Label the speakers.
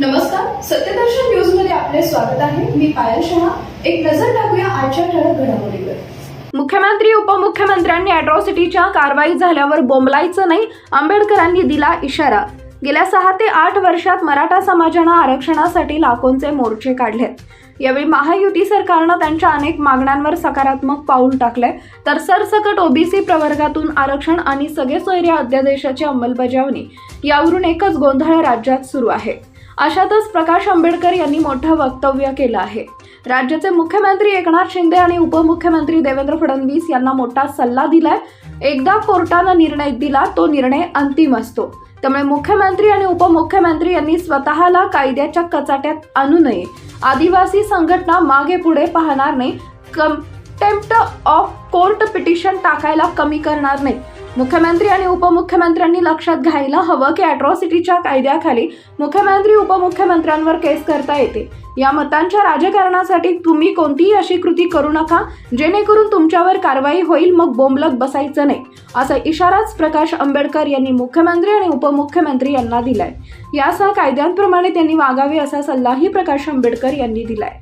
Speaker 1: नमस्कार सत्यदर्शन न्यूजमध्ये आपले स्वागत आहे. मी पायल शहा. एक नजर टाकूया आजच्या ठळक घडामोडीवर.
Speaker 2: मुख्यमंत्री उपमुख्यमंत्र्यांनी अॅट्रॉसिटीच्या कारवाई झाल्यावर बोंबलायचं नाही आंबेडकरांनी दिला इशारा. गेल्या सहा ते आठ वर्षात मराठा समाजानं आरक्षणासाठी लाखोंचे मोर्चे काढलेत. यावेळी महायुती सरकारनं त्यांच्या अनेक मागण्यांवर सकारात्मक पाऊल टाकलंय. तर सरसकट ओबीसी प्रवर्गातून आरक्षण आणि सगळे सोयऱ्या अध्यादेशाची अंमलबजावणी. यावरून एकच गोंधळ राज्यात सुरू आहे. अशातच प्रकाश आंबेडकर यांनी मोठं वक्तव्य केलं आहे. राज्याचे मुख्यमंत्री एकनाथ शिंदे आणि उपमुख्यमंत्री देवेंद्र फडणवीस यांना मोठा सल्ला दिलाय. एकदा कोर्टानं निर्णय दिला तो निर्णय अंतिम असतो. त्यामुळे मुख्यमंत्री आणि उपमुख्यमंत्री यांनी स्वतःला कायद्याच्या कचाट्यात आणू नये. आदिवासी संघटना मागे पुढे पाहणार नाही. कंटेम्प्ट ऑफ कोर्ट पिटिशन टाकायला कमी करणार नाही मुख्यमंत्री आणि उपमुख्यमंत्र्यांनी लक्षात घ्यायला हवं की अॅट्रॉसिटीच्या कायद्याखाली मुख्यमंत्री उपमुख्यमंत्र्यांवर केस करता येते. या मतांच्या राजकारणासाठी तुम्ही कोणतीही अशी कृती करू नका जेणेकरून तुमच्यावर कारवाई होईल मग बोंबलत बसायचं नाही असा इशाराच प्रकाश आंबेडकर यांनी मुख्यमंत्री आणि उपमुख्यमंत्री यांना दिलाय. यासह कायद्यांप्रमाणे त्यांनी वागावे असा सल्लाही प्रकाश आंबेडकर यांनी दिलाय.